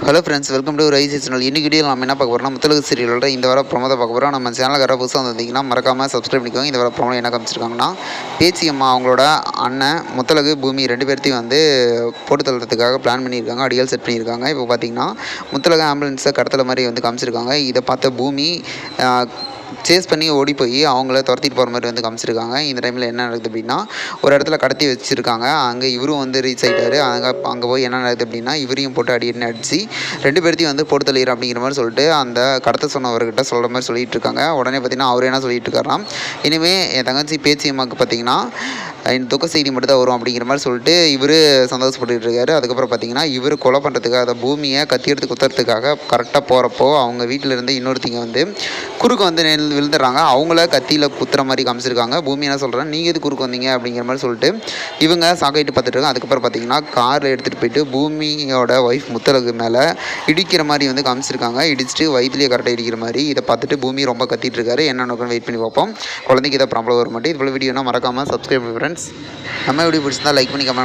Hello friends welcome to rice channel இன்றைக்கி video நம்ம என்ன பார்க்க போகிறோம் முத்தலகு சீரியலோட இந்த வாரம் ப்ரோமோ பார்க்க போகிறோம் நம்ம சேனலுக்கு யாராவது புதுசாக வந்திருந்தீங்கன்னா மறக்காமல் சப்ஸ்கிரைப் பண்ணிக்கோங்க. இந்த வாரம் ப்ரோமோ என்ன காமிச்சிருக்காங்கன்னா பேச்சி அம்மா அவங்களோட அண்ணன் முத்தலகு பூமி ரெண்டு பேர்த்தையும் வந்து போட்டு தள்ளுறதுக்காக பிளான் பண்ணியிருக்காங்க. அடிகள் செட் பண்ணியிருக்காங்க. இப்போ பார்த்தீங்கன்னா முத்தலகு ஆம்புலன்ஸை கடத்தல மாதிரி வந்து காமிச்சிருக்காங்க. இதை பார்த்த பூமி சேஸ் பண்ணி ஓடி போய் அவங்கள துரத்திட்டு போகிற மாதிரி வந்து காமிச்சிருக்காங்க. இந்த டைமில் என்ன நடக்குது அப்படின்னா ஒரு இடத்துல கடத்தி வச்சுருக்காங்க. அங்கே இவரும் வந்து ரீச் ஆகிட்டாரு அங்கே அங்கே போய் என்ன நடக்குது அப்படின்னா இவரையும் போட்டு அடின்னு அடிச்சு ரெண்டு பேர்த்தையும் வந்து போட்டு தள்ளிடுற அப்படிங்கிற மாதிரி சொல்லிட்டு அந்த கடத்த சொன்னவர்கிட்ட சொல்கிற மாதிரி சொல்லிட்டு இருக்காங்க. உடனே பார்த்தீங்கன்னா அவர் என்ன சொல்லிட்டு இருக்காராம் இனிமேல் என் தங்கச்சி பேச்சியம்மாக்கு பார்த்தீங்கன்னா இந்த துக்க செய்தி மட்டும் தான் வரும் அப்படிங்கிற மாதிரி சொல்லிட்டு இவர் சந்தோஷப்பட்டுட்டு இருக்காரு. அதுக்கப்புறம் பார்த்தீங்கன்னா இவர் கொலை பண்ணுறதுக்காக அதை பூமியை கத்தி எடுத்து குத்துறதுக்காக கரெக்டாக போகிறப்போ அவங்க வீட்டில் இருந்து இன்னொருத்தங்க வந்து குறுக்கு வந்து நெல் விழுந்துடுறாங்க. அவங்கள கத்தியில் குத்துற மாதிரி காமிச்சிருக்காங்க. பூமி என்ன சொல்கிறேன் நீங்கள் எது குறுக்கு வந்தீங்க? அப்படிங்கிற மாதிரி சொல்லிட்டு இவங்க சாக்காயிட்டு பார்த்துட்டு இருக்காங்க. அதுக்கப்புறம் பார்த்தீங்கன்னா காரில் எடுத்துகிட்டு போயிட்டு பூமியோட ஒய்ஃப் முத்தலகு மேலே இடிக்கிற மாதிரி வந்து காமிச்சிருக்காங்க. இடிச்சுட்டு வயிற்றுலேயே கரெக்டாக இடிக்கிற மாதிரி இதை பார்த்துட்டு பூமி ரொம்ப கத்திட்டு இருக்காரு. என்ன நோக்கம் வெயிட் பண்ணி பார்ப்போம். குழந்தைக்கு இதை ப்ராப்ளம் வர மாட்டேன் இது போல் வீடியோனா மறக்காமல் சப்ஸ்கிரைப் ஃப்ரெண்ட்ஸ் நம்ம எப்படி பிடிச்சிருந்தா லைக் பண்ணி கமெண்ட்